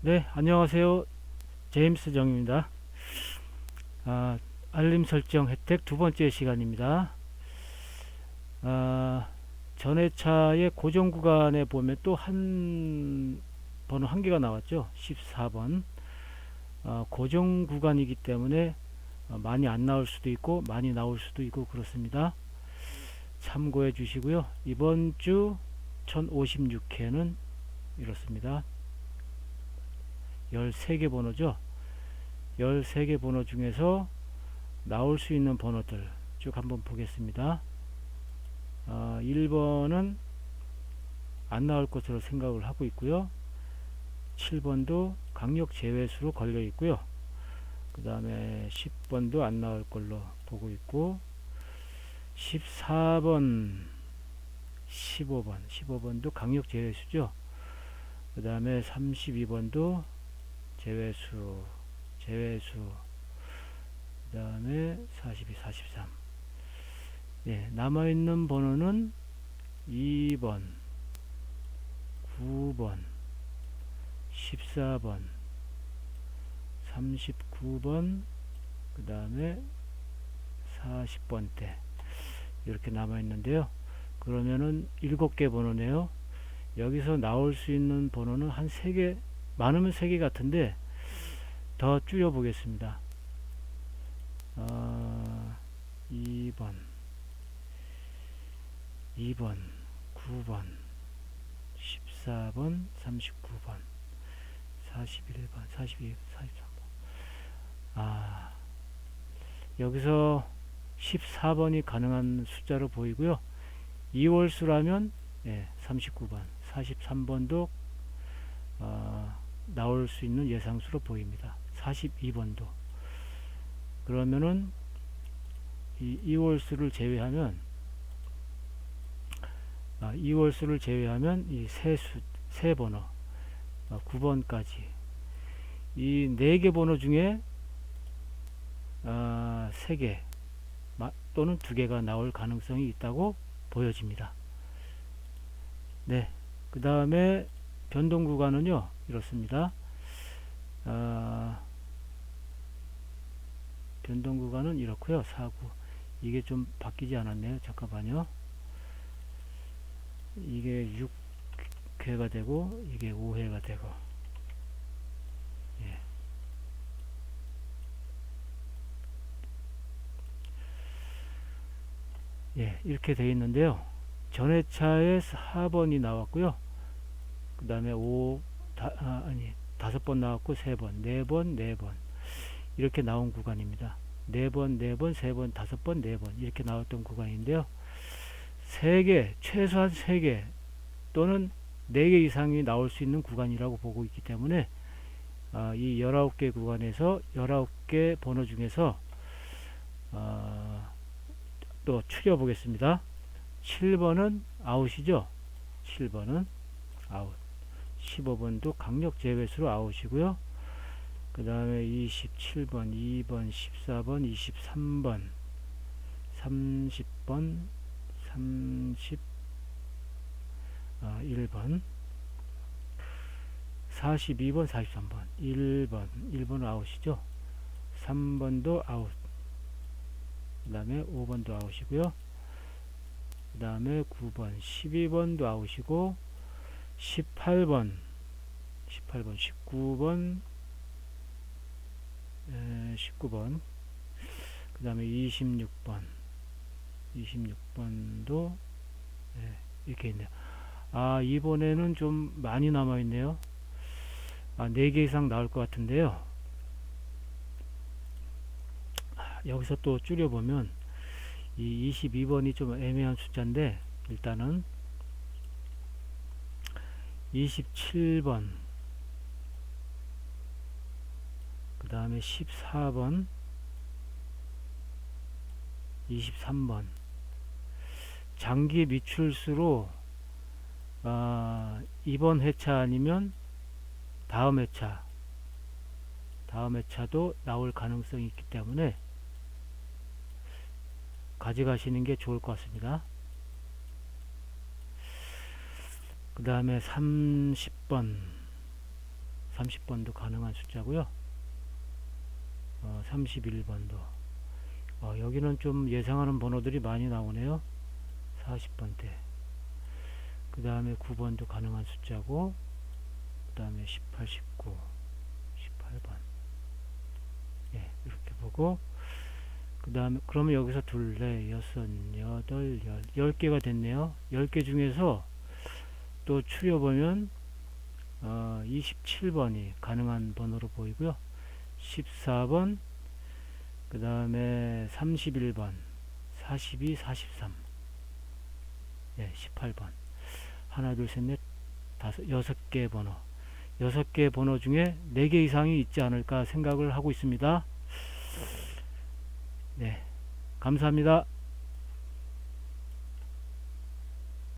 네, 안녕하세요. 제임스 정입니다. 아, 알림 설정 혜택 두 번째 시간입니다. 아, 전회차의 고정 구간에 보면 또 한 번호 한 개가 나왔죠. 14번. 아, 고정 구간이기 때문에 어, 많이 안 나올 수도 있고 많이 나올 수도 있고 그렇습니다. 참고해 주시고요. 이번 주 1056회는 이렇습니다. 13개 번호죠. 13개 번호 중에서 나올 수 있는 번호들 쭉 한번 보겠습니다. 아, 1번은 안 나올 것으로 생각을 하고 있고요. 7번도 강력 제외수로 걸려 있고요. 그 다음에 10번도 안 나올 걸로 보고 있고 14번 15번 15번도 강력 제외수죠. 그 다음에 32번도 제외수, 제외수, 그 다음에 42, 43. 예, 남아있는 번호는 2번, 9번, 14번, 39번, 그 다음에 40번대. 이렇게 남아 있는데요. 그러면은 7개 번호네요. 여기서 나올 수 있는 번호는 한 3개, 많으면 3개 같은데 더 줄여 보겠습니다. 어, 2번, 2번, 9번, 14번, 39번, 41번, 42, 43번. 아, 여기서 14번이 가능한 숫자로 보이고요. 2월수라면 예, 39번, 43번도 어, 나올 수 있는 예상수로 보입니다. 42번도. 그러면은 이 2월수를 제외하면 아, 2월수를 제외하면 이 세 수, 세 번호 아, 9번까지 이 네 개 번호 중에 아, 3개 또는 2개가 나올 가능성이 있다고 보여집니다. 네. 그 다음에 변동 구간은요, 이렇습니다. 아, 변동 구간은 이렇고요, 4구. 이게 좀 바뀌지 않았네요. 잠깐만요. 이게 6회가 되고, 이게 5회가 되고, 예. 예, 이렇게 되어 있는데요. 전회차에 4번이 나왔고요. 그 다음에 5, 다, 아, 아니, 5번 나왔고, 3번, 4번, 4번. 이렇게 나온 구간입니다. 4번, 4번, 3번, 5번, 4번. 이렇게 나왔던 구간인데요. 3개, 최소한 3개 또는 4개 이상이 나올 수 있는 구간이라고 보고 있기 때문에 아, 이 19개 구간에서 19개 번호 중에서 아, 또 추려 보겠습니다. 7번은 아웃이죠. 7번은 아웃. 15번도 강력 제외수로 아웃이고요. 그 다음에 27번, 2번, 14번, 23번, 30번, 30, 아, 1번, 42번, 43번, 1번, 1번 아웃이죠. 3번도 아웃. 그 다음에 5번도 아웃이고요. 그 다음에 9번, 12번도 아웃이고 18번, 18번, 19번, 에, 19번, 그 다음에 26번, 26번도 예, 이렇게 있네요. 아, 이번에는 좀 많이 남아있네요. 아, 4개 이상 나올 것 같은데요. 여기서 또 줄여보면 이 22번이 좀 애매한 숫자인데 일단은 27번 그 다음에 14번 23번 장기 미출수로 아, 이번 회차 아니면 다음 회차 다음 회차도 나올 가능성이 있기 때문에 가져가시는 게 좋을 것 같습니다. 그 다음에 30번 30번도 가능한 숫자고요. 어, 31번도. 어, 여기는 좀 예상하는 번호들이 많이 나오네요. 40번대. 그 다음에 9번도 가능한 숫자고, 그 다음에 18, 19, 18번. 예, 이렇게 보고, 그 다음에, 그러면 여기서 둘, 넷, 여섯, 여덟, 열, 열 개가 됐네요. 열 개 중에서 또 추려보면, 어, 27번이 가능한 번호로 보이고요. 14번, 그 다음에 31번, 42, 43, 예, 18번. 하나, 둘, 셋, 넷, 다섯, 여섯 개 번호. 여섯 개 번호 중에 네 개 이상이 있지 않을까 생각을 하고 있습니다. 네. 감사합니다.